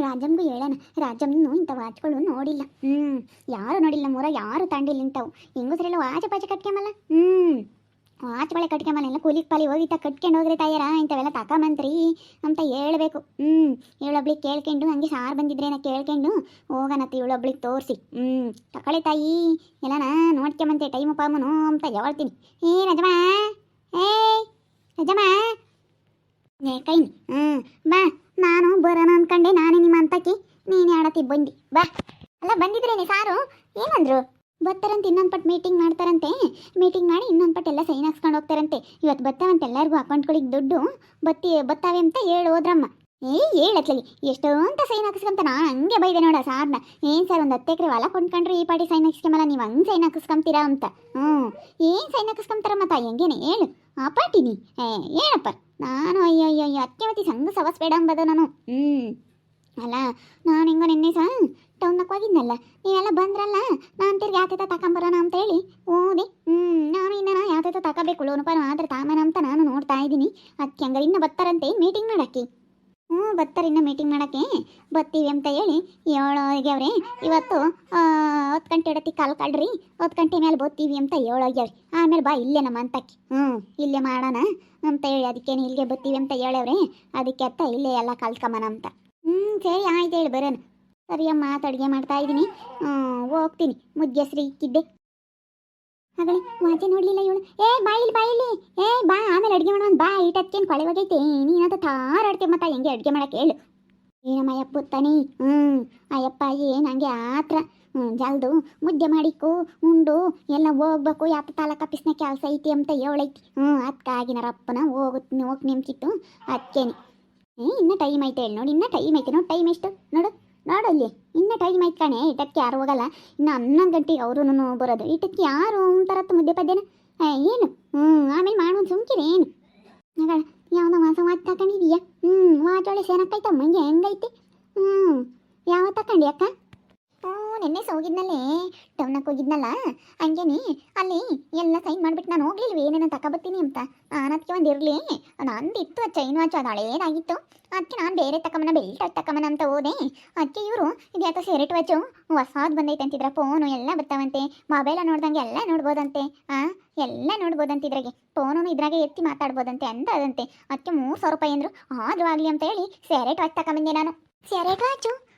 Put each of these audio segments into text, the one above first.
ರಾಜಮ್ಗೂ ಹೇಳೋಣ. ರಾಜಮ್ಮನು ಇಂಥ ವಾಚ್ಗಳು ನೋಡಿಲ್ಲ. ಹ್ಞೂ ಯಾರು ನೋಡಿಲ್ಲ ಮೂರ, ಯಾರು ತಾಂಡಿಲ್ಲ ಇಂಥವು ಹೆಂಗಸ್ರೆಲ್ಲ ವಾಚ ಪಾಚ ಕಟ್ಕೊಂಬಲ್ಲ ಹ್ಞೂ ವಾಚ್ ಬಳೆ ಕಟ್ಕೊಂಬಲ್ಲ ಎಲ್ಲ ಕೂಲಿಗೆ ಪಾಲಿ ಹೋಗಿತ್ತ ಕಟ್ಕೊಂಡು ಹೋಗ್ರಿ ತಾಯರ, ಇಂಥವೆಲ್ಲ ತಕೊಂಬಂತ್ರಿ ಅಂತ ಹೇಳಬೇಕು. ಹ್ಞೂ ಇವಳೊಬ್ಳಿಗೆ ಕೇಳ್ಕೊಂಡು, ಹಂಗೆ ಸಾರ್ ಬಂದಿದ್ರೇನ ಕೇಳ್ಕೊಂಡು ಹೋಗೋಣತ್ತೆ ಇವಳೊಬ್ಳಿಗೆ ತೋರಿಸಿ. ಹ್ಞೂ ತಕೊಳ್ಳಿ ತಾಯಿ ಎಲ್ಲನ ನೋಡ್ಕೊಂಬಂತೆ ಟೈಮು ಪಾಮನು ಅಂತ ಹೇಳ್ತೀನಿ ಏ ರಜಮಾ ಏ ರಜಮಾ ಏ, ಕೈನಿ. ಹ್ಞೂ ಬಾ. ನಾನು ಬರೋಣ ಅನ್ಕಂಡೆ ನಾನೇ ನಿಮ್ಮ ಅಂತಕಿ ನೀನು ಆಡತಿ ಬಂದಿ? ಬಾ. ಅಲ್ಲ, ಬಂದಿದ್ರೇನೆ ಸಾರು? ಏನಂದ್ರು? ಬರ್ತಾರಂತೆ ಇನ್ನೊಂದು ಪಟ್ಟು ಮೀಟಿಂಗ್ ಮಾಡ್ತಾರಂತೆ. ಮೀಟಿಂಗ್ ಮಾಡಿ ಇನ್ನೊಂದು ಪಟ್ಟು ಎಲ್ಲ ಸೈನ್ ಹಾಕ್ಸ್ಕೊಂಡು ಹೋಗ್ತಾರಂತೆ. ಇವತ್ತು ಬರ್ತಾವಂತೆ ಎಲ್ಲರಿಗೂ ಅಕೌಂಟ್ಗಳಿಗೆ ದುಡ್ಡು. ಬತ್ತಿ, ಬತ್ತಾವೆ ಅಂತ ಹೇಳಿ ಹೋದ್ರಮ್ಮ. ಏ ಹೇಳತ್ಲಗಿ ಎಷ್ಟೋ ಅಂತ ಸೈನ್ ಹಾಕಿಸ್ಕೊಂತ ನಾನು ಹಂಗೆ ಬೈದೆ ನೋಡ ಸಾರ್ನ. ಏನು ಸರ್ ಒಂದು ಹತ್ತು ಎಕರೆ ಹೊಲ ಕೊಂಡ್ಕೊಂಡ್ರೆ ಈ ಪಾಟಿ ಸೈನ್ ಹಾಕಿಸ್ಕೊಂಬಲ್ಲ, ನೀವು ಹಂಗೆ ಸೈನ್ ಹಾಕಿಸ್ಕೊಂತೀರಾ ಅಂತ. ಹ್ಞೂ ಏನು ಸೈನ್ ಹಾಕಿಸ್ಕೊಂತಾರಮ್ಮ ಮತ್ತೆ ಹೆಂಗೇನೆ ಹೇಳು. ಪಾಟಿನಿ ಏ, ಏನಪ್ಪ? ನಾನು, ಅಯ್ಯೋ ಅಯ್ಯೋ ಅಯ್ಯೋ, ಅತ್ಯವತಿ ಸಂಘ ಸವಸ್ ಬೇಡ ಅಂಬದು ನಾನು. ಹ್ಞೂ ಅಲ್ಲ, ನಾನು ಹೆಂಗೋ ನಿನ್ನೆ ಸಹ ಟೌನಕ್ಕೆ ಹೋಗಿದ್ನಲ್ಲ. ನೀವೆಲ್ಲ ಬಂದ್ರಲ್ಲ, ನಾನು ತಿರ್ಗಿ ಯಾತೈತ ತಗೊಂಬರೋಣ ಅಂತ ಹೇಳಿ ಓದಿ ಹ್ಞೂ ನಾನು ಇನ್ನ ಯಾತೈತ ತಗೋಬೇಕು ಲೋನಪ್ಪ ಆದ್ರೆ ತಾಮನ ಅಂತ ನಾನು ನೋಡ್ತಾ ಇದ್ದೀನಿ. ಅದಕ್ಕೆ ಹಂಗ ಇನ್ನ ಬರ್ತಾರಂತೆ ಮೀಟಿಂಗ್ ಮಾಡಕ್ಕೆ. ಹ್ಞೂ ಬರ್ತಾರೆ ಇನ್ನ ಮೀಟಿಂಗ್ ಮಾಡಕ್ಕೆ. ಬರ್ತೀವಿ ಅಂತ ಹೇಳಿ ಏಳೋಗೆ ಅವ್ರೆ ಇವತ್ತು ಹತ್ತು ಗಂಟೆ ಇಡತ್ತಿ ಕಾಲು ಕಾಡ್ರಿ ಹತ್ತು ಗಂಟೆ ಮೇಲೆ ಬರ್ತೀವಿ ಅಂತ ಹೇಳೋಗ್ಯಾವ್ರಿ ಆಮೇಲೆ ಬಾ ಇಲ್ಲೇ ನಮ್ಮ ಅಂತಕ್ಕೆ. ಹ್ಞೂ ಇಲ್ಲೇ ಮಾಡೋಣ ಅಂತ ಹೇಳಿ ಅದಕ್ಕೇನು ಇಲ್ಲಿಗೆ ಬರ್ತೀವಿ ಅಂತ ಹೇಳವ್ರೆ ಅದಕ್ಕೆ ಅತ್ತ ಇಲ್ಲೇ ಎಲ್ಲ ಕಲ್ತ್ಕೊಂಬನ ಅಂತ. ಹ್ಞೂ ಸರಿ ಆಯ್ತು ಹೇಳಿ ಬರೋಣ. ಸರಿ ಅಮ್ಮ ಆತ ಅಡುಗೆ ಮಾಡ್ತಾ ಇದ್ದೀನಿ. ಹೋಗ್ತೀನಿ. ಮುದ್ದೆಸ್ರಿ ಇಕ್ಕಿದ್ದೆ ಹಾಗಳಿ ವಾಚೆ ನೋಡ್ಲಿಲ್ಲ ಇವಳು. ಏ ಬಾಯಿಲಿ ಇಲ್ಲಿ ಏ ಬಾ ಆಮೇಲೆ ಅಡುಗೆ ಮಾಡೋಣ. ಬಾ ಇಟ್ಟಕ್ಕೇನು ಕೊಳೆ ಹೋಗೈತೆ ನೀನಂತ ತಾರಾಡ್ತೀವಿ ಮತ್ತೆ ಹೆಂಗೆ ಅಡುಗೆ ಮಾಡಕ್ಕೆ ಹೇಳು. ಏನಮ್ಮ ಅಯ್ಯಪ್ಪ ತಾನೇ. ಹ್ಞೂ ಅಯ್ಯಪ್ಪ ಏನು ಹಂಗೆ ಆತ್ರ. ಜಲ್ದು ಮುದ್ದೆ ಮಾಡಿಕ್ಕು ಉಂಡು, ಎಲ್ಲ ಹೋಗ್ಬೇಕು. ಯಾತ ತಾಲೂಕ ಆಫೀಸ್ನ ಕೆಲಸ ಐತಿ ಅಂತ ಹೇಳೈತಿ. ಹ್ಞೂ ಅದಕ್ಕಾಗಿನರಪ್ಪನ ಹೋಗುತ್ತೆ ಹೋಗಿ ನಿಮ್ಕಿತ್ತು ಅದಕ್ಕೇನೆ ಏ, ಇನ್ನೂ ಟೈಮ್ ಐತೆ ಹೇಳಿ ನೋಡಿ, ಇನ್ನೂ ಟೈಮ್ ಐತೆ ನೋಡಿ. ಟೈಮ್ ಎಷ್ಟು? ನೋಡು ನೋಡು ಅಲ್ಲಿ. ಇನ್ನೂ ಟೈಮ್ ಐತೆ ಕಣೆ. ಇಟ್ಟಕ್ಕೆ ಯಾರು ಹೋಗಲ್ಲ. ಇನ್ನು ಹನ್ನೊಂದು ಗಂಟೆಗೆ ಅವರು ಬರೋದು. ಇಟ್ಟಕ್ಕೆ ಯಾರು ಅಂತಾರತ್ತು ಮುದ್ದೆ ಪದ್ಯನ? ಏನು? ಹ್ಞೂ ಆಮೇಲೆ ಮಾಡೋದು ಸುಮ್ಕಿರಿ, ಏನು? ಮಗಳ ಯಾವ್ದೋ ವಾಸ ವಾಚ್ ತಗೊಂಡಿದೀಯಾ ಹ್ಞೂ ವಾಚ್ ಒಳ್ಳೆ ಸೇನಕ್ಕೈತ ಮಂಗೆ ಹೆಂಗೈತಿ? ಹ್ಞೂ ಯಾವ ತಗೊಂಡಿ ಅಕ್ಕ? ನಿನ್ನೆ ಹೋಗಿದ್ನಲ್ಲೇ ಟೌನಕ್ಕೆ ಹೋಗಿದ್ನಲ್ಲ? ಹಂಗೇನಿ, ಅಲ್ಲಿ ಎಲ್ಲ ಸೈನ್ ಮಾಡ್ಬಿಟ್ಟು ನಾನು ಹೋಗ್ಲಿಲ್ವ? ಏನೇನು ತಗೊಬತ್ತೀನಿ ಅಂತ. ನಾನು ಅದಕ್ಕೆ ಒಂದು ಇರಲಿ. ನಂದಿತ್ತು ಇತ್ತು ಚೈನ್ ವಾಚ್ ಅದು ಅದಕ್ಕೆ ನಾನು ಬೇರೆ ತಕಮನ ಬೆಲ್ಟ್ ತಕಮನ ಅಂತ ಹೋದೆ. ಅದಕ್ಕೆ ಇವರು ಇದು ಯಾಕೆ ಸೆರೆಟ್ ವಾಚು ಹೊಸಾದ್ ಬಂದೈತೆ ಅಂತಿದ್ರ, ಫೋನು ಎಲ್ಲ ಬರ್ತಾವಂತೆ. ಮೊಬೈಲ ನೋಡ್ದಂಗೆ ಎಲ್ಲ ನೋಡ್ಬೋದಂತೆ. ಆ, ಎಲ್ಲ ನೋಡ್ಬೋದಂತೆ ಇದ್ರಾಗೆ ಫೋನು ಇದ್ರಾಗೆ ಎತ್ತಿ ಮಾತಾಡ್ಬೋದಂತೆ ಅಂತ ಅದಂತೆ ಅದಕ್ಕೆ ಮೂರು ಸಾವಿರ ರೂಪಾಯಿ ಅಂದರು. ಆದರೂ ಆಗಲಿ ಅಂತ ಹೇಳಿ ಸೆರೆಟ್ ವಾಚ್ ತಗೊಂಬಂದೆ ನಾನು. ಸೆರೆಟ್ ವಾಚು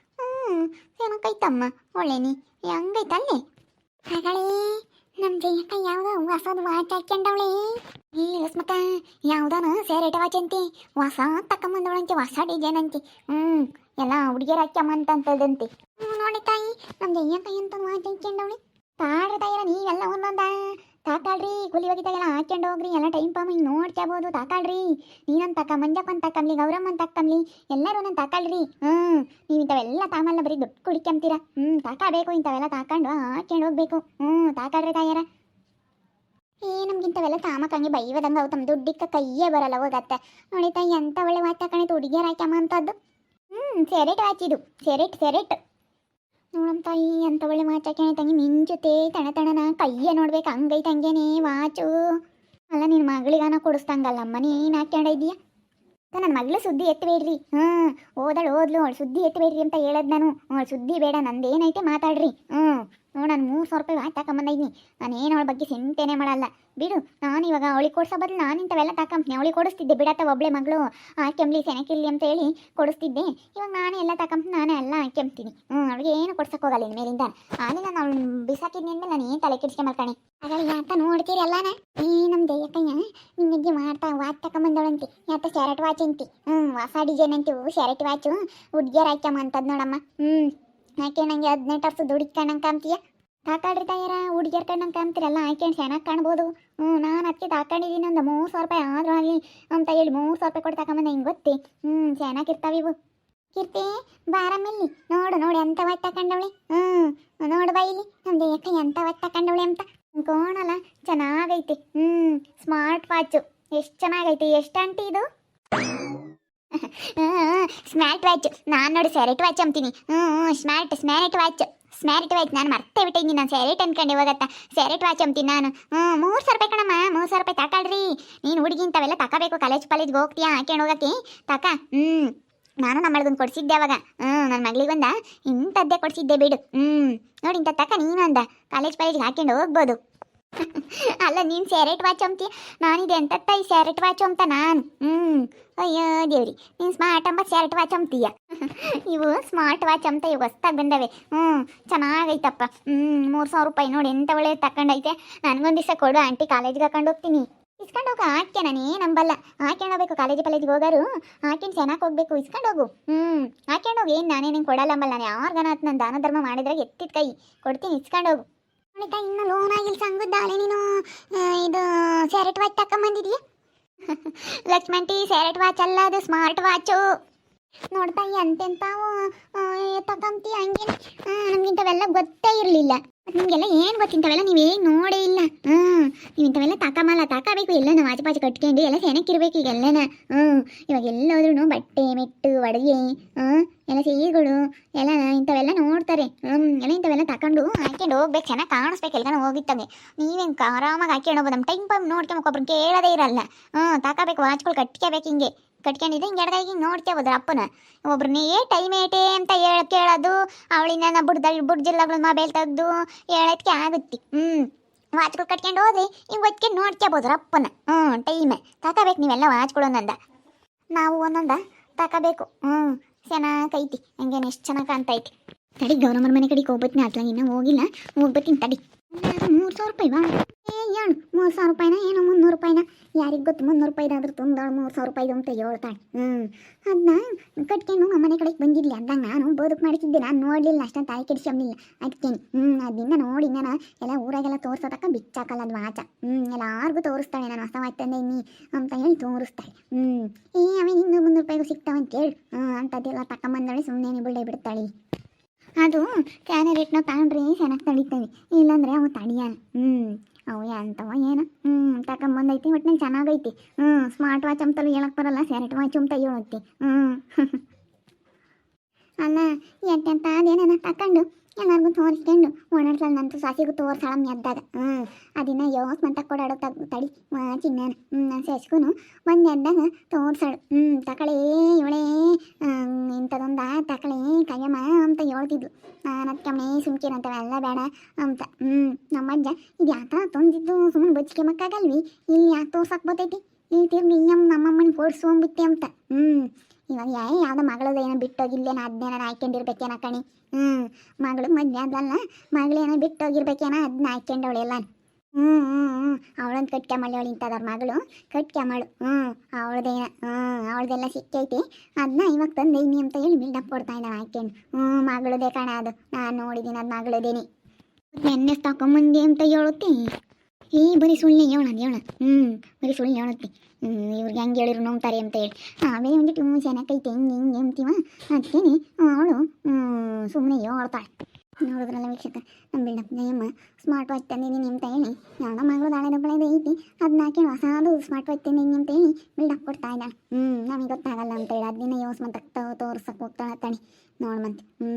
ಹ್ಞೂ ಏನಕ್ಕೈತಮ್ಮ? ಒಳ್ಳೆನಿ. ಹಂಗೈತಲ್ಲೇ? ಹಾಗಳೇ ನಮ್ಮ ಜಯಕ್ಕ ಯಾವುದೋ ಹೊಸದ ವಾಚ್ ಹಾಕ್ಯಂಡವಳೆ. ಈ ಮಕ್ಕ ಯಾವ್ದಾನ ಸೇರೇಟ ವಾಚ್ ಅಂತೆ. ಹೊಸ ತಕೊಂಬಂದವಳಂತೆ ಹೊಸ ಡಿಸೈನ್ ಅಂತೆ. ಹ್ಞೂ ಎಲ್ಲ ಹುಡುಗಿಯರ ಹಾಕ್ಯಮ್ಮಂತಂತದಂತೆ. ನೋಡಿ ತಾಯಿ ನಮ್ಮ ಜಯಕ್ಕ ಎಂತ ವಾಚ್ ಹಾಕ್ಯಂಡವಳೆ? ತಾಡ್ರಿ ತಾಯಿರ, ನೀವೆಲ್ಲ ಒಂದೊಂದ? ತಾತಾಳ್ರಿ ಕೂಲಿ ಹೋಗಿದ್ದಾಗೆಲ್ಲ ಹಾಕೊಂಡು ಹೋಗ್ರಿ, ಎಲ್ಲ ಟೈಮ್ ಪಾಮ್ ಹಿಂಗೆ ನೋಡ್ಕ್ಯಾಬೋದು ತಾಕಾಳ್ರಿ ನೀನಂತ ತಕ ಮಂಜಪ್ಪನ್ ತಕ್ಕಂಬ್ಲಿ ಗೌರಮ್ಮನ್ ತಕ್ಕಂಬ್ಲಿ ಎಲ್ಲರೂ ನನ್ನ ತಾಕಾಳ್ರಿ ಹ್ಞೂ ನೀವು ಇಂಥವೆಲ್ಲ ತಾಮಲ್ಲ ಬರೀ ದುಡ್ಡು ಕುಡಿಕೊಂತೀರ ಹ್ಞೂ ತಾಕಬೇಕು ಇಂಥವೆಲ್ಲ ತಾಕೊಂಡು ಹಾಕೊಂಡು ಹೋಗ್ಬೇಕು. ಹ್ಞೂ ತಾಕಾಳ್ರಿ ತಾಯರ ಏ ನಮ್ಗಿಂತವೆಲ್ಲ ತಾಮಕಂಗೆ ಬೈವದಂಗೆ ಅವು ತಮ್ಮ ದುಡ್ಡಿಕ್ಕ ಕೈಯೇ ಬರಲ್ಲ ಹೋಗತ್ತೆ. ನೋಡಿ ತಾಯಿ, ಎಂತ ಒಳ್ಳೆ ವಾಚ್ ಕಣಿತು ಹುಡುಗಿಯರ್ ಹಾಕ್ಯಮ್ಮ ಅಂತದ್ದು. ಹ್ಞೂ ಸೆರೆಟ್ ವಾಚಿದು, ಸೆರೆಟ್ ಸೆರೆಟ್. ನೋಡಮ್ ತಾಯಿ ಎಂತ ಒಳ್ಳೆ ವಾಚ್ ಹಾಕ್ಯಾನೆ ತಂಗಿ? ಮಿಂಚುತ್ತೆ ತಣ ತಣನ ಕೈಯೇ ನೋಡ್ಬೇಕು ಹಂಗೈತೆ ಹಂಗೇನೆ ವಾಚು. ಅಲ್ಲ ನಿನ್ನ ಮಗಳಿಗಾನ ಕೊಡಿಸ್ದಂಗಲ್ಲಮ್ಮ ನೀನು ಹಾಕ್ಯಂಡಿದ್ಯಾ ನನ್ನ ಮಗಳು ಸುದ್ದಿ ಎತ್ತಬೇಡ್ರಿ ಹ್ಞೂ ಓದಳು, ಓದ್ಲು, ಅವಳು ಸುದ್ದಿ ಎತ್ತಬೇಡ್ರಿ ಅಂತ ಹೇಳದ್ ನಾನು. ಅವಳು ಸುದ್ದಿ ಬೇಡ, ನಂದೇನೈತೆ ಮಾತಾಡ್ರಿ. ಹ್ಞೂ ನೋಡು ನಾನು ಮೂರು ಸಾವಿರ ರೂಪಾಯಿ ವಾಚ್ ತಗೊಂಬಂದಿದ್ನಿ ನಾನು ಏನು ಅವಳ ಬಗ್ಗೆ ಚಿಂತೆನೇ ಮಾಡಲ್ಲ. ಬಿಡು ನಾನು ಇವಾಗ ಅವಳಿಗೆ ಕೊಡ್ಸೋ ಬದಲು ನಾನು ಇಂಥವೆಲ್ಲ ತಕೊಂಬ್ನಿ ಅವಳಿಗೆ ಕೊಡಿಸ್ತಿದ್ದೆ ಬಿಡತ್ತ ಒಬ್ಳೆ ಮಗಳು. ಹಾಕ್ಯಂಬ್ಲಿ ಸೆನಕಿರ್ಲಿ ಅಂತ ಹೇಳಿ ಕೊಡಿಸ್ತಿದ್ದೆ. ಇವಾಗ ನಾನೇ ಎಲ್ಲ ತಕೊಂಬ ನಾನೇ ಎಲ್ಲ ಹಾಕ್ಯಂಬ್ತೀನಿ ಹ್ಞೂ ಅವಳಿಗೆ ಏನು ಕೊಡ್ಸಕ್ಕೆ ಹೋಗಲ್ಲ ಇನ್ಮೇಲಿಂದ. ಆಮೇಲೆ ನಾನು ಅವಳು ಬಿಸಾಕಿದ್ನಿ ಅಂದ್ಮೇಲೆ ನಾನು ಏನು ತಲೆ ಕೆಡಿಸ್ಕೆ ಮಾಡ್ಕಣೆ? ಹಾಗಾಗಿ ಅಂತ ನೋಡ್ತೀರಿ ಎಲ್ಲಾನ ಈ ನಮ್ಮ ಜಯಕ್ಕಯ್ಯ ನಿನ್ನಿಗೆ ಮಾಡ್ತಾ ವಾಚ್ ತಕೊಂಬಂದವಳಂತಿ ಯಾತ ಶರ್ಟ್ ವಾಚ್ ಅಂತಿ. ಹ್ಞೂ ಹೊಸ ಡಿಸೈನ್ ಅಂತಿ. Shirt watch. ಹುಡ್ಗಿಯರ್ ಹಾಕ್ಯಮ್ಮ ಅಂತದ್ ನೋಡಮ್ಮ. ಹ್ಞೂ ಯಾಕೆ ನಂಗೆ ಹದಿನೆಂಟು ವರ್ಷ ದುಡಿದ್ ಕಣ್ಣಂಗೆ ಕಾಮ್ತೀಯ ತಾಕಾಡ್ರಿ ತಾಯರ, ಹುಡುಗಿಯರ್ ಕಣ್ಣಂಗೆ ಕಾಮ್ತೀರಲ್ಲ ಚೆನ್ನಾಗಿ ಕಾಣ್ಬೋದು? ಹ್ಞೂ, ನಾನು ಅದಕ್ಕೆ ತಾಕೊಂಡಿದ್ದೀನಿ ಒಂದು ಮೂರು ಸಾವಿರ ರೂಪಾಯಿ ಆದರೂ ಆಗಲಿ ಅಂತ ಹೇಳಿ ಮೂರು ಸಾವಿರ ರೂಪಾಯಿ ಕೊಟ್ಟು ತಗೊಂಬಂದೆ, ಹಿಂಗೆ ಗೊತ್ತಿ? ಹ್ಞೂ ಚೆನ್ನಾಗಿರ್ತಾವೆ ಇವು. ಕೀರ್ತಿ ಬಾರಮ್ಮಲ್ಲಿ ನೋಡು ನೋಡು, ಎಂತ ವಾಚ್ ತಕೊಂಡವಳೆ ಹ್ಞೂ, ನೋಡು ಬಾ ಇಲ್ಲಿ. ನಮ್ದು ಜಯಕ್ಕ ಎಂತ ವಾಚ್ ತಕೊಂಡವಳೆ ಅಂತ. ಕೋಣಲ್ಲ ಚೆನ್ನಾಗೈತಿ. ಹ್ಞೂ, ಸ್ಮಾರ್ಟ್ ವಾಚು. ಎಷ್ಟು ಚೆನ್ನಾಗೈತಿ, ಎಷ್ಟು ಆಂಟಿ ಇದು? ಸ್ಮಾರ್ಟ್ ವಾಚ್ ನಾನು ನೋಡಿ ಸ್ಯಾರೆಟ್ ವಾಚ್ ಅಂತೀನಿ. ಹ್ಞೂ smart smart watch smart watch ನಾನು ಮರ್ತೇ ಬಿಟ್ಟಿದ್ದೀನಿ ನಾನು ಸ್ಯಾರೆಟ್ ಅನ್ಕೊಂಡು ಇವಾಗತ್ತ. ಸೆರೆಟ್ ವಾಚ್ ಅಂತೀನಿ ನಾನು. ಹ್ಞೂ ಮೂರು ಸಾವಿರ ರೂಪಾಯಿ ಕಣಮ್ಮ, ಮೂರು ಸಾವಿರ ರೂಪಾಯಿ ತಗೊಳ್ರಿ ನೀನು ಹುಡುಗಿ ಇಂಥವೆಲ್ಲ ತಗೋಬೇಕು ಕಾಲೇಜ್ ಪಾಲೇಜ್ಗೆ ಹೋಗ್ತೀಯಾ? ಹಾಕೊಂಡು ಹೋಗಕ್ಕೆ. ತಕ. ಹ್ಞೂ ನಾನು ನಮ್ಮ ಮಗಳಿಗೊಂದು ಕೊಡಿಸಿದ್ದೆ ಅವಾಗ. ಹ್ಞೂ ನನ್ನ ಮಗಳಿಗೊಂದ ಇಂಥದ್ದೇ ಕೊಡಿಸಿದ್ದೆ ಬಿಡು. ಹ್ಞೂ ನೋಡಿ ಇಂಥ ತಕ ನೀನು ಅಂದ. ಕಾಲೇಜ್ ಪಾಲೇಜ್ಗೆ ಹಾಕೊಂಡು ಹೋಗ್ಬೋದು. ಅಲ್ಲ, ನೀನು ಸ್ಯಾರೆಟ್ ವಾಚ್ ಅಂತೀಯ ನಾನಿದೆ ಅಂತ ತೈ ಸ್ಯಾರೆಟ್ ವಾಚ್ ಅಂತ ನಾನು. ಹ್ಞೂ ಅಯ್ಯೋ, ದೇವ್ರಿ. ನೀನು ಸ್ಮಾರ್ಟ್ ಅಂಬ ಸ್ಯಾರೆಟ್ ವಾಚ್ ಅಂತೀಯ ಇವು ಸ್ಮಾರ್ಟ್ ವಾಚ್ ಅಂತ ಇವು ಹೊಸ್ದಾಗಿ ಬಂದವೆ. ಹ್ಞೂ ಚೆನ್ನಾಗೈತಪ್ಪ. ಹ್ಞೂ ಮೂರು ಸಾವಿರ ರೂಪಾಯಿ ನೋಡಿ ಎಂತ ಒಳ್ಳೆ ತಕೊಂಡೈತೆ. ನನಗೊಂದು ದಿವಸ ಕೊಡು ಆಂಟಿ ಕಾಲೇಜ್ಗೆ ಹಾಕೊಂಡು ಹೋಗ್ತೀನಿ. ಇಸ್ಕೊಂಡು ಹೋಗು, ಹಾಕ್ಯ ನಾನೇ ನಂಬಲ್ಲ. ಹಾಕೊಂಡು ಹೋಗ್ಬೇಕು ಕಾಲೇಜ್ ಪಾಲೇಜ್ಗೆ ಹೋಗಾರು. ಹಾಕೊಂಡು ಚೆನ್ನಾಗಿ ಹೋಗ್ಬೇಕು, ಇಸ್ಕೊಂಡು ಹೋಗು. ಹ್ಞೂ ಹಾಕೊಂಡು ಹೋಗಿ ಏನು ನಾನೇ ನಿಂಗೆ ಕೊಡಲ್ಲ ಅಂಬಲ್ಲ. ನಾನು ಯಾರಿಗಾನ ನಾನು ದಾನ ಧರ್ಮ ಮಾಡಿದ್ರೆ ಎತ್ತಿದ ಕೈ. ಕೊಡ್ತೀನಿ, ಇಸ್ಕೊಂಡು ಹೋಗು. ನೋಡಿತಾ ಇನ್ನು ಲೋನ್ ಆಗಿಲ್ಲ ಸಂಗುದ್ದಾಳೆ ನೀನು ಇದು ಸ್ಯಾರೆಟ್ ವಾಚ್ ತಕೊಂಬಂದಿದೀಯ ಲಕ್ಷ್ಮಣ್ ಟಿ ಸ್ಯಾರೆಟ್ ವಾಚ್ ಅಲ್ಲ, ಅದು ಸ್ಮಾರ್ಟ್ ವಾಚು ನೋಡ್ತಾ ಎಂತೆಂತಾವು ತಕೊಂತಿ ಹಂಗೆ ನಮ್ಗಿಂತವೆಲ್ಲ ಗೊತ್ತೇ ಇರಲಿಲ್ಲ. ನಿಮಗೆಲ್ಲ ಏನು ಗೊತ್ತಿಂಥವೆಲ್ಲ ನೀವೇನು ನೋಡೇ ಇಲ್ಲ. ಹ್ಞೂ ನೀವು ಇಂಥವೆಲ್ಲ ತಕೊಂಬಲ್ಲ ತಾಕಬೇಕು ಎಲ್ಲ ನಾವು ಆಚೆ ಬಾಜು ಕಟ್ಕೊಂಡು, ಎಲ್ಲ ಸೆನಕ್ಕಿರ್ಬೇಕು ಈಗ ಎಲ್ಲನ ಹ್ಞೂ ಇವಾಗ ಎಲ್ಲೋದ್ರೂ ಬಟ್ಟೆ ಮೆಟ್ಟು, ಅಡುಗೆ ಹ್ಞೂ ಎಲ್ಲ ಸೀರೆಗಳು ಎಲ್ಲ ಇಂಥವೆಲ್ಲ ನೋಡ್ತಾರೆ. ಹ್ಞೂ ಎಲ್ಲ ಇಂಥವೆಲ್ಲ ತಕೊಂಡು ಹಾಕ್ಕೊಂಡು ಹೋಗ್ಬೇಕು, ಚೆನ್ನಾಗಿ ಕಾಣಿಸ್ಬೇಕು ಎಲ್ಲಾನು ಹೋಗಿತ್ತಂಗೆ. ನೀವೇನು ಆರಾಮಾಗಿ ಹಾಕ್ಕೊಂಡು ಹೋಗ್ಬೋದು, ನಮ್ಮ ಟೈಮ್ ಪೈಮ್ ನೋಡ್ಕೊಂಬೇಕು ಒಬ್ಬರು ಕೇಳೋದೇ ಇರಲ್ಲ. ಹ್ಞೂ ತಗೋಬೇಕು ವಾಚ್ಗಳು ಕಟ್ಕೋಬೇಕು ಹಿಂಗೆ. ಕಟ್ಕೊಂಡಿದ್ರೆ ಹಿಂಗೆ ಎಡಗೈಗೆ ಹಿಂಗೆ ಹೋದ್ರೆ ಅಪ್ಪನ. ನೀ ಏ ಟೈಮ್ ಏಟೆ ಅಂತ ಹೇಳ, ಕೇಳೋದು. ಅವಳಿಂದ ನಾ ಬುಡ್ದ ಬುಡ್ಜಿಲ್ಲಗಳು ಮೊಬೈಲ್ ತೆಗೆದು ಹೇಳೋದಕ್ಕೆ ಆಗುತ್ತೆ. ಹ್ಞೂ ವಾಚ್ಗಳು ಕಟ್ಕೊಂಡು ಹೋದ್ರಿ ಹಿಂಗೆ ಒತ್ಕೊಂಡು ನೋಡ್ಕೋಬೋದ್ರ ಅಪ್ಪನ. ಹ್ಞೂ ಟೈಮ್. ತಗೋಬೇಕು ನೀವೆಲ್ಲ ವಾಚ್ಗಳು ಒಂದೊಂದ. ನಾವು ಒಂದೊಂದ ತಗೋಬೇಕು ಹ್ಞೂ ಚೆನ್ನಾಗೈತಿ ಹಂಗೇನು, ಎಷ್ಟು ಚೆನ್ನಾಗಿ ಕಾಣ್ತೈತಿ. ತಡಿ ಗೌರಮ್ಮನ ಮನೆ ಕಡೆಗೆ ಹೋಗ್ಬತ್ತೀನಿ ಅತ್ಲಾಗ ಇನ್ನೂ ಹೋಗಿಲ್ಲ. ಹೋಗ್ಬತ್ತೀನಿ ತಡಿ. ಮೂರು ಸಾವಿರ ರೂಪಾಯಿ ಬಾ. ಏ ಹೇಳು ಮೂರು ಸಾವಿರ ರೂಪಾಯಿನ? ಏನೋ ಮುನ್ನೂರು ರೂಪಾಯಿನ? ಯಾರಿಗೆ ಗೊತ್ತು ಮುನ್ನೂರು ರೂಪಾಯಿದಾದ್ರೂ ತುಂದಾಳು ಮೂರು ಸಾವಿರ ರೂಪಾಯಿದು ಅಂತ ಹೇಳ್ತಾಳೆ. ಹ್ಞೂ ಅದನ್ನ ಕಟ್ಕೊಂಡು ನಮ್ಮ ಮನೆ ಕಡೆಗೆ ಬಂದಿರಲಿ ಅಂದಾಗ ನಾನು ಬದುಕು ಮಾಡ್ತಿದ್ದೆ ನಾನು ನೋಡಲಿಲ್ಲ ಅಷ್ಟೊಂದು ತಾಯಿ ಕೆಡಿಸ್ಕೊಂಡಿಲ್ಲ ಅದಕ್ಕೇನು ಹ್ಞೂ ಅದರಿಂದ ನೋಡಿ ನಾನು ಎಲ್ಲ ಊರಾಗೆಲ್ಲ ತೋರ್ಸೋತಕ್ಕ ಬಿಚ್ಚಾಕಲ್ಲ ಅದು ವಾಚ ಹ್ಞೂ ಎಲ್ಲಾರ್ಗೂ ತೋರಿಸ್ತಾಳೆ ನಾನು ಹೊಸವಾಯ್ತಂದೆ ತಂದೆ ನೀ ಅಂತ ಹೇಳಿ ತೋರಿಸ್ತಾಳೆ. ಹ್ಞೂ ಏ ಅವೇ ಇನ್ನೂ ಮುನ್ನೂರು ರೂಪಾಯಿಗೂ ಸಿಗ್ತಾವಂತ ಹೇಳು ಹ್ಞೂ ಅಂಥದ್ದೆಲ್ಲ ತಕೊಂಬಂದಳೆ ಸುಮ್ಮನೆ ಬಿಡೇ ಬಿಡ್ತಾಳೆ. ಅದು ಕ್ಯಾನ ರೇಟ್ನ ತಗೊಂಡ್ರಿ ಚೆನ್ನಾಗಿ ತಡಿತೇವೆ ಇಲ್ಲಾಂದ್ರೆ ಅವು ತಡಿಯಲ್ಲ ಹ್ಞೂ ಅವು ಅಂತವ ಏನು? ಹ್ಞೂ ತಗೊಂಬಂದೈತಿ ಒಟ್ಟಿನಲ್ಲಿ ಚೆನ್ನಾಗೈತಿ. ಹ್ಞೂ ಸ್ಮಾರ್ಟ್ ವಾಚ್ ಅಂತಲೂ ಹೇಳಕ್ಕೆ ಬರಲ್ಲ ಸ್ಯಾರೆಟ್ ವಾಚ್ ಅಂತ ಹೇಳುತ್ತೆ ಹ್ಞೂ ಅಲ್ಲ ಎಂತೆಂತ ಅದೇನ ತಕೊಂಡು? ಎಲ್ಲರಿಗೂ ತೋರಿಸ್ಕೊಂಡು ಓಡಾಡ್ಸಲ್ಲ ನಂತು ಸಾಸಿಗೂ ತೋರ್ಸಳ ಮೆದ್ದಾಗ ಹ್ಞೂ ಅದನ್ನ ಯೋಸ್ ಮಂತ ಕೊಡಾಡೋ ತಗ್ ತಡಿ ಚಿನ್ನ ಹ್ಞೂ ಸೆಸ್ಗೂ ಒಂದು ಎದ್ದಾಗ ತೋರ್ಸಳು. ಹ್ಞೂ ತಕಳೇ ಇವಳೇ ಇಂಥದೊಂದ ತಕಳೇ, ಕಯ್ಯಮ್ಮ ಅಂತ ಹೇಳ್ತಿದ್ಲು. ನಾನು ಅದಕ್ಕೆ ಸುಮ್ಕಿರಂತವೆಲ್ಲ ಬೇಡ ಅಂತ. ಹ್ಞೂ ನಮ್ಮಜ್ಜ, ಇದು ಯಾಕ ತಂದಿದ್ದು ಸುಮ್ಮನೆ ಬಚ್ಚಿಗೆ ಮಕ್ಕಾಗಲ್ವಿ? ಇಲ್ಲಿ ಯಾಕೆ ತೋರ್ಸಕ್ಕೆ ಬರ್ತೈತಿ? ಇಲ್ಲಿ ತಿರ್ಗಿ ನಮ್ಮ ನಮ್ಮಮ್ಮನ ಕೊಡ್ಸ್ಕೊಂಬಿಟ್ಟೆ ಅಂತ. ಹ್ಞೂ ಇವಾಗ ಯಾ ಯಾವುದೋ ಮಗಳದು ಏನೋ ಬಿಟ್ಟೋಗಿಲ್ಲೇನೋ ಅದನ್ನೇನ ಹಾಕ್ಕೊಂಡಿರ್ಬೇಕೇನೋ ಕಣಿ. ಹ್ಞೂ ಮಗಳು ಮದ್ವೆ ಅದಲ್ಲ ಮಗಳೇನೋ ಬಿಟ್ಟೋಗಿರ್ಬೇಕೇನ ಅದನ್ನ ಹಾಕ್ಕೊಂಡವಳು ಎಲ್ಲ. ಹ್ಞೂ ಹ್ಞೂ ಹ್ಞೂ ಅವಳೊಂದು ಮಳೆ ಅವಳು ಇಂಥದವ್ರ ಮಗಳು. ಕಟ್ಕೊಂಬಳು ಹ್ಞೂ ಅವಳದೇ ಹ್ಞೂ ಅವಳದೆಲ್ಲ ಸಿಕ್ಕೈತಿ. ಅದನ್ನ ಇವಾಗ ತಂದೈನಿ ಅಂತ ಹೇಳಿ ಬಿಲ್ಡಪ್ ಕೊಡ್ತಾ ಇದ್ದಾಳೆ ಹಾಕ್ಕೊಂಡು ಹ್ಞೂ ಮಗಳದೇ ಕಣ ಅದು. ನಾನು ನೋಡಿದ್ದೀನಿ ಅದು ಮಗಳದೇನಿ. ನೆನ್ನೆ ತಗೊಂಬಂದಿ ಅಂತ ಹೇಳುತ್ತೆ. ಏ, ಬರೀ ಸುಳ್ಳು ಹೇಳೋಣ ಹೇಳೋಣ. ಹ್ಞೂ ಬರೀ ಸುಳ್ಳು ಹೇಳುತ್ತೆ ಇವ್ರಿಗೆ ಹೆಂಗೆ ಹೇಳಿರು ನಂಬ್ತಾರೆ ಅಂತ ಹೇಳಿ. ಅವೇ ಒಂದು ಟ್ಯೂ ಚೆನ್ನಾಗೈತೆ ಹೆಂಗೆ ಹೆಂಗೆ ಅಂತೀವ? ಅಂತೀನಿ ಅವಳು ಸುಮ್ಮನೆ ಹೇಳ್ತಾಳೆ. ನೋಡಿದ್ರಲ್ಲ ವೀಕ್ಷಕ ನಮ್ಮ ಬಿಲ್ಡಪ್ ನೇಮ ಸ್ಮಾರ್ಟ್ ವಾಚ್ ತಂದಿದ್ದೀನಿ ಅಂತ ಹೇಳಿ. ಯಾವ್ದೋ ಮಗಳು ದಾಳೆ ದಬ್ಬಳದ ಐತಿ. ಅದನ್ನ ಹಾಕಿ ಹೊಸದು ಸ್ಮಾರ್ಟ್ ವಾಚ್ ತಂದಿದ್ದೀನಿ ಅಂತ ಹೇಳಿ ಬಿಲ್ಡಪ್ ಕೊಡ್ತಾ ಇದ್ದಾಳೆ. ಹ್ಞೂ ನಮಗೆ ಗೊತ್ತಾಗಲ್ಲ ಅಂತ ಹೇಳಿ. ಅದನ್ನ ಯೋಸ್ ಮತ್ತೆ ತೋರ್ಸಕ್ಕೆ ಹೋಗ್ತಾಳೆ ನೋಡ್ ನೋಡ್ಮಂತೆ ಹ್ಞೂ